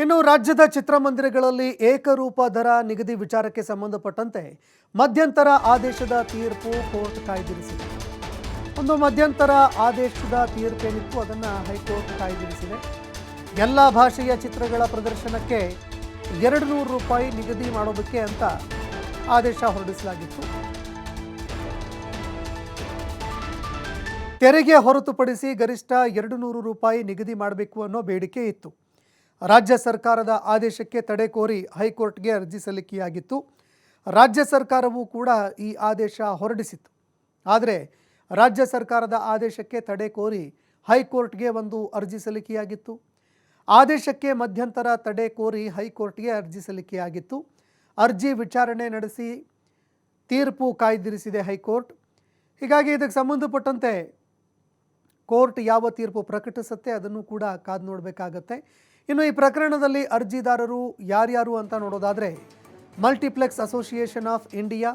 ಇನ್ನು ರಾಜ್ಯದ ಚಿತ್ರಮಂದಿರಗಳಲ್ಲಿ ಏಕರೂಪ ದರ ನಿಗದಿ ವಿಚಾರಕ್ಕೆ ಸಂಬಂಧಪಟ್ಟಂತೆ ಮಧ್ಯಂತರ ಆದೇಶದ ತೀರ್ಪು ಕೋರ್ಟ್ ಕಾಯ್ದಿರಿಸಿದೆ. ಒಂದು ಮಧ್ಯಂತರ ಆದೇಶದ ತೀರ್ಪೇನಿತ್ತು ಅದನ್ನು ಹೈಕೋರ್ಟ್ ಕಾಯ್ದಿರಿಸಿದೆ. ಎಲ್ಲ ಭಾಷೆಯ ಚಿತ್ರಗಳ ಪ್ರದರ್ಶನಕ್ಕೆ ಎರಡು ನೂರು ರೂಪಾಯಿ ನಿಗದಿ ಮಾಡೋದಕ್ಕೆ ಅಂತ ಆದೇಶ ಹೊರಡಿಸಲಾಗಿತ್ತು. ತೆರಿಗೆ ಹೊರತುಪಡಿಸಿ ಗರಿಷ್ಠ ಎರಡು ನೂರು ರೂಪಾಯಿ ನಿಗದಿ ಮಾಡಬೇಕು ಅನ್ನೋ ಬೇಡಿಕೆ ಇತ್ತು. ರಾಜ್ಯ ಸರ್ಕಾರದ ಆದೇಶಕ್ಕೆ ತಡೆ ಕೋರಿ ಹೈಕೋರ್ಟ್ಗೆ ಅರ್ಜಿ ಸಲ್ಲಿಕೆಯಾಗಿತ್ತು. ರಾಜ್ಯ ಸರ್ಕಾರವೂ ಕೂಡ ಈ ಆದೇಶ ಹೊರಡಿಸಿತ್ತು. ಆದರೆ ರಾಜ್ಯ ಸರ್ಕಾರದ ಆದೇಶಕ್ಕೆ ತಡೆ ಕೋರಿ ಹೈಕೋರ್ಟ್ಗೆ ಒಂದು ಅರ್ಜಿ ಸಲ್ಲಿಕೆಯಾಗಿತ್ತು. ಆದೇಶಕ್ಕೆ ಮಧ್ಯಂತರ ತಡೆ ಕೋರಿ ಹೈಕೋರ್ಟ್ಗೆ ಅರ್ಜಿ ಸಲ್ಲಿಕೆಯಾಗಿತ್ತು. ಅರ್ಜಿ ವಿಚಾರಣೆ ನಡೆಸಿ ತೀರ್ಪು ಕಾಯ್ದಿರಿಸಿದೆ ಹೈಕೋರ್ಟ್. ಹೀಗಾಗಿ ಇದಕ್ಕೆ ಸಂಬಂಧಪಟ್ಟಂತೆ ಕೋರ್ಟ್ ಯಾವ ತೀರ್ಪು ಪ್ರಕಟಿಸುತ್ತೆ ಅದನ್ನು ಕೂಡ ಕಾದು ನೋಡಬೇಕಾಗತ್ತೆ. ಇನ್ನು ಈ ಪ್ರಕರಣದಲ್ಲಿ ಅರ್ಜಿದಾರರು ಯಾರ್ಯಾರು ಅಂತ ನೋಡೋದಾದರೆ multiplex association of India,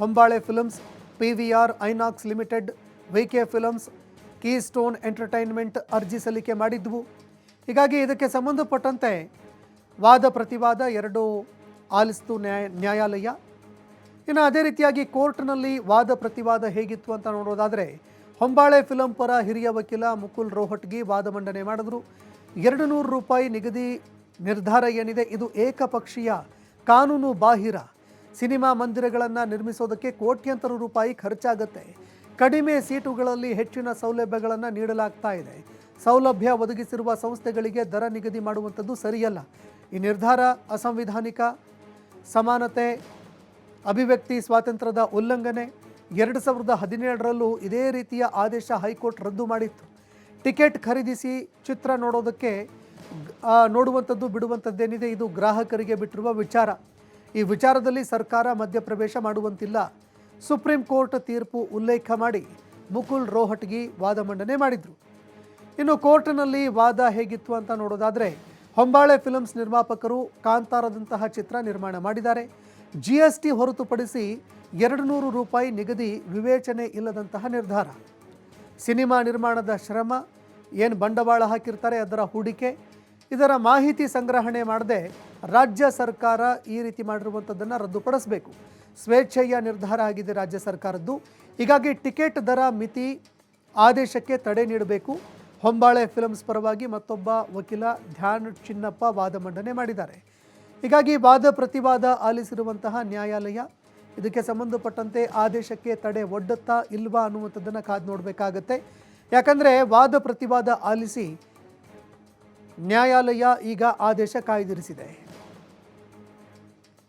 Hombale films P V R INOX limited, V K films keystone entertainment ಅರ್ಜಿ ಸಲ್ಲಿಕೆ ಮಾಡಿದ್ವು. ಹೀಗಾಗಿ ಇದಕ್ಕೆ ಸಂಬಂಧಪಟ್ಟಂತೆ ವಾದ ಪ್ರತಿವಾದ ಎರಡು ಆಲಿಸ್ತು ನ್ಯಾಯ, ನ್ಯಾಯಾಲಯ. ಇನ್ನು ಅದೇ ರೀತಿಯಾಗಿ ಕೋರ್ಟ್ನಲ್ಲಿ ವಾದ ಪ್ರತಿವಾದ ಹೇಗಿತ್ತು ಅಂತ ನೋಡೋದಾದರೆ, ಹೊಂಬಾಳೆ ಫಿಲಂ ಪರ ಹಿರಿಯ ವಕೀಲ ಮುಕುಲ್ ರೋಹಟ್ಗಿ ವಾದ ಮಂಡನೆ ಮಾಡಿದ್ರು. ಎರಡು ನೂರು ರೂಪಾಯಿ ನಿಗದಿ ನಿರ್ಧಾರ ಏನಿದೆ, ಇದು ಏಕಪಕ್ಷೀಯ ಕಾನೂನು ಬಾಹಿರ. ಸಿನಿಮಾ ಮಂದಿರಗಳನ್ನು ನಿರ್ಮಿಸೋದಕ್ಕೆ ಕೋಟ್ಯಂತರ ರೂಪಾಯಿ ಖರ್ಚಾಗುತ್ತೆ. ಕಡಿಮೆ ಸೀಟುಗಳಲ್ಲಿ ಹೆಚ್ಚಿನ ಸೌಲಭ್ಯಗಳನ್ನು ನೀಡಲಾಗ್ತಾ ಇದೆ. ಸೌಲಭ್ಯ ಒದಗಿಸಿರುವ ಸಂಸ್ಥೆಗಳಿಗೆ ದರ ನಿಗದಿ ಮಾಡುವಂಥದ್ದು ಸರಿಯಲ್ಲ. ಈ ನಿರ್ಧಾರ ಅಸಂವಿಧಾನಿಕ, ಸಮಾನತೆ, ಅಭಿವ್ಯಕ್ತಿ, ಸ್ವಾತಂತ್ರ್ಯದ ಉಲ್ಲಂಘನೆ. ಎರಡು ಸಾವಿರದ ಹದಿನೇಳರಲ್ಲೂ ಇದೇ ರೀತಿಯ ಆದೇಶ ಹೈಕೋರ್ಟ್ ರದ್ದು ಮಾಡಿತ್ತು. ಟಿಕೆಟ್ ಖರೀದಿಸಿ ಚಿತ್ರ ನೋಡೋದಕ್ಕೆ ನೋಡುವಂಥದ್ದು, ಬಿಡುವಂಥದ್ದೇನಿದೆ, ಇದು ಗ್ರಾಹಕರಿಗೆ ಬಿಟ್ಟಿರುವ ವಿಚಾರ. ಈ ವಿಚಾರದಲ್ಲಿ ಸರ್ಕಾರ ಮಧ್ಯಪ್ರವೇಶ ಮಾಡುವಂತಿಲ್ಲ. ಸುಪ್ರೀಂ ಕೋರ್ಟ್ ತೀರ್ಪು ಉಲ್ಲೇಖ ಮಾಡಿ ಮುಕುಲ್ ರೋಹಟ್ಗಿ ವಾದ ಮಂಡನೆ ಮಾಡಿದರು. ಇನ್ನು ಕೋರ್ಟ್ನಲ್ಲಿ ವಾದ ಹೇಗಿತ್ತು ಅಂತ ನೋಡೋದಾದರೆ, ಹೊಂಬಾಳೆ ಫಿಲಮ್ಸ್ ನಿರ್ಮಾಪಕರು ಕಾಂತಾರದಂತಹ ಚಿತ್ರ ನಿರ್ಮಾಣ ಮಾಡಿದ್ದಾರೆ. ಜಿ ಎಸ್ ಟಿ ಹೊರತುಪಡಿಸಿ ಎರಡು ನೂರು ರೂಪಾಯಿ ನಿಗದಿ ವಿವೇಚನೆ ಇಲ್ಲದಂತಹ ನಿರ್ಧಾರ. ಸಿನಿಮಾ ನಿರ್ಮಾಣದ ಶ್ರಮ ಏನು ಬಂಡವಾಳ ಹಾಕಿರ್ತಾರೆ ಅದರ ಹೂಡಿಕೆ. ಇದರ ಮಾಹಿತಿ ಸಂಗ್ರಹಣೆ ಮಾಡದೆ ರಾಜ್ಯ ಸರ್ಕಾರ ಈ ರೀತಿ ಮಾಡಿರುವಂಥದ್ದನ್ನು ರದ್ದುಪಡಿಸಬೇಕು. ಸ್ವೇಚ್ಛೆಯ ನಿರ್ಧಾರ ಆಗಿದೆ ರಾಜ್ಯ ಸರ್ಕಾರದ್ದು. ಹೀಗಾಗಿ ಟಿಕೆಟ್ ದರ ಮಿತಿ ಆದೇಶಕ್ಕೆ ತಡೆ ನೀಡಬೇಕು. ಹೊಂಬಾಳೆ ಫಿಲ್ಮ್ಸ್ ಪರವಾಗಿ ಮತ್ತೊಬ್ಬ ವಕೀಲ ಧ್ಯಾನ್ ಚಿನ್ನಪ್ಪ ವಾದ ಮಂಡನೆ ಮಾಡಿದ್ದಾರೆ. ಹೀಗಾಗಿ ವಾದ ಪ್ರತಿವಾದ ಆಲಿಸಿರುವಂತಹ ನ್ಯಾಯಾಲಯ ಇದಕ್ಕೆ ಸಂಬಂಧಪಟ್ಟಂತೆ ಆದೇಶಕ್ಕೆ ತಡೆ ಒಡ್ಡುತ್ತಾ ಇಲ್ವಾ ಅನ್ನುವಂಥದ್ದನ್ನು ಕಾದು ನೋಡಬೇಕಾಗತ್ತೆ. ಯಾಕಂದರೆ ವಾದ ಪ್ರತಿವಾದ ಆಲಿಸಿ ನ್ಯಾಯಾಲಯ ಈಗ ಆದೇಶ ಕಾಯ್ದಿರಿಸಿದೆ.